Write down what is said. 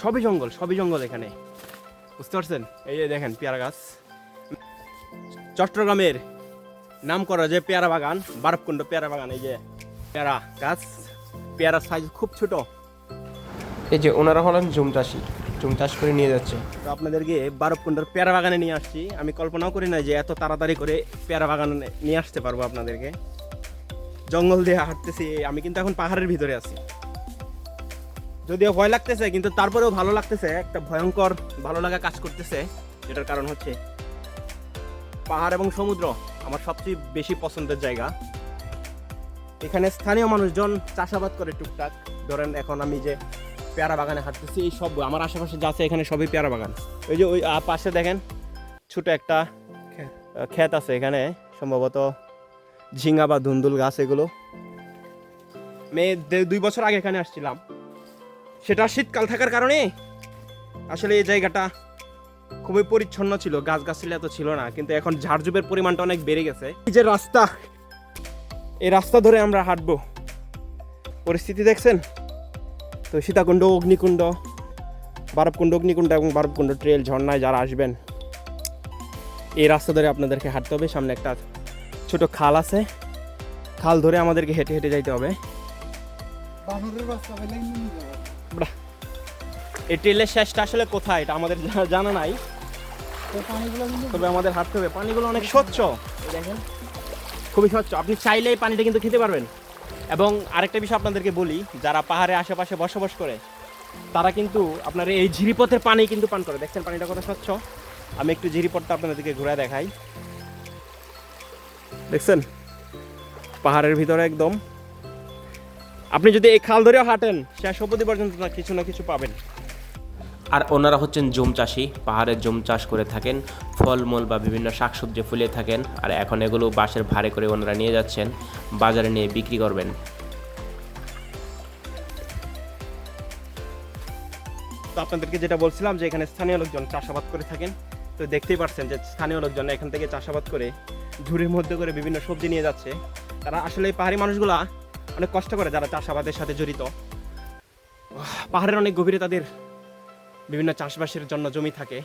সবই জঙ্গল সবই জঙ্গল এখানে। বুঝতে পারছেন? এই যে দেখেন পেয়ারা গাছ। চট্টগ্রামের নাম করা যে পেয়ারা বাগান বারবকুণ্ড পেয়ারা বাগান এই যে পেয়ারা গাছ। পেয়ারা সাইজ খুব ছোট। এই যে ওনারা হলেন জুম চাষি জুম চাষ করে নিয়ে যাচ্ছে। তো আপনাদেরকে বারবকুণ্ডর পেয়ারা বাগানে নিয়ে আসছি। আমি কল্পনাও করি না যে এত তাড়াতাড়ি করে পেয়ারা বাগানে নিয়ে আসতে পারব আপনাদেরকে। জঙ্গল দিয়ে হাঁটতেছি আমি কিন্তু এখন পাহাড়ের ভিতরে আছি। যদিও ভয় লাগতেছে কিন্তু তারপরেও ভালো লাগতেছে। একটা ভয়ঙ্কর ভালো লাগা কাজ করতেছে যেটার কারণ হচ্ছে পাহাড় এবং সমুদ্র আমার সবচেয়ে বেশি পছন্দের জায়গা। এখানে স্থানীয় মানুষজন চাষাবাদ করে টুকটাক। ধরেন এখন আমি যে পেয়ারা বাগানে হাঁটতেছি এই সব আমার আশেপাশে যা আছে এখানে সবই পেয়ারা বাগান। ওই যে ওই পাশে দেখেন ছোট একটা ক্ষেত। আছে এখানে সম্ভবত ঝিঙ্গা বা ধুন্দুল গাছ এগুলো। মেয়ে দুই বছর আগে এখানে আসছিলাম। সেটা শীতকাল থাকার কারণে? আসলে এই জায়গাটা খুবই পরিচ্ছন্ন ছিল গাছ গাছালি এত ছিল না, কিন্তু এখন ঝাড়ঝুপের পরিমাণটা অনেক বেড়ে গেছে। এই যে রাস্তা, এই রাস্তা ধরে আমরা হাঁটবো। পরিস্থিতি দেখছেন? তো সীতাকুণ্ড, অগ্নিকুণ্ড, বারবকুণ্ড, অগ্নিকুণ্ড এবং বারবকুণ্ড ট্রেল ঝর্ণায় যারা আসবেন, এই রাস্তা ধরে আপনাদেরকে হাঁটতে হবে। সামনে একটা ছোট খাল আছে। খাল ধরে আমাদেরকে হেঁটে হেঁটে যাইতে হবে। এই ট্রেলের শেষটা আসলে কোথায়? এটা আমাদের জানা নাই। তবে আমাদের হাঁটতে হবে। পানিগুলো অনেক স্বচ্ছ। দেখেন। খুবই স্বচ্ছ। আপনি চাইলে এই পানিটা কিন্তু খেতে পারবেন। এবং আরেকটা বিষয় আপনাদেরকে বলি যারা পাহাড়ে আশেপাশে বসবাস করে তারা কিন্তু আপনার এই ঝিরিপথের পানি কিন্তু পান করে। দেখছেন পানিটা কত স্বচ্ছ? আমি একটু ঝিরিপথটা আপনাদেরকে ঘুরে দেখাই। দেখছেন? পাহাড়ের ভিতরে একদম আপনি যদি এই খাল ধরেও হাঁটেন শেষ অবধি পর্যন্ত কিছু না কিছু পাবেন। আর ওনারা হচ্ছেন জুম চাষি পাহাড়ে জুম চাষ করে থাকেন ফলমূল বা বিভিন্ন শাকসবজি ফুলিয়ে থাকেন আর এখন এগুলো বাঁশের ভাড়ে করে ওনারা নিয়ে যাচ্ছেন বাজারে নিয়ে বিক্রি করবেন। তো আপনাদেরকে যেটা বলছিলাম যে এখানে স্থানীয় লোকজন চাষাবাদ করে থাকেন তো দেখতেই পাচ্ছেন যে স্থানীয় লোকজন এখান থেকে চাষাবাদ করে ঝুড়ির মধ্যে করে বিভিন্ন সবজি নিয়ে যাচ্ছে। তারা আসলে এই পাহাড়ি মানুষগুলা অনেক কষ্ট করে যারা চাষাবাদের সাথে জড়িত। পাহাড়ের অনেক গভীরে তাদের বিভিন্ন চাষবাসের জন্য জমি থাকে।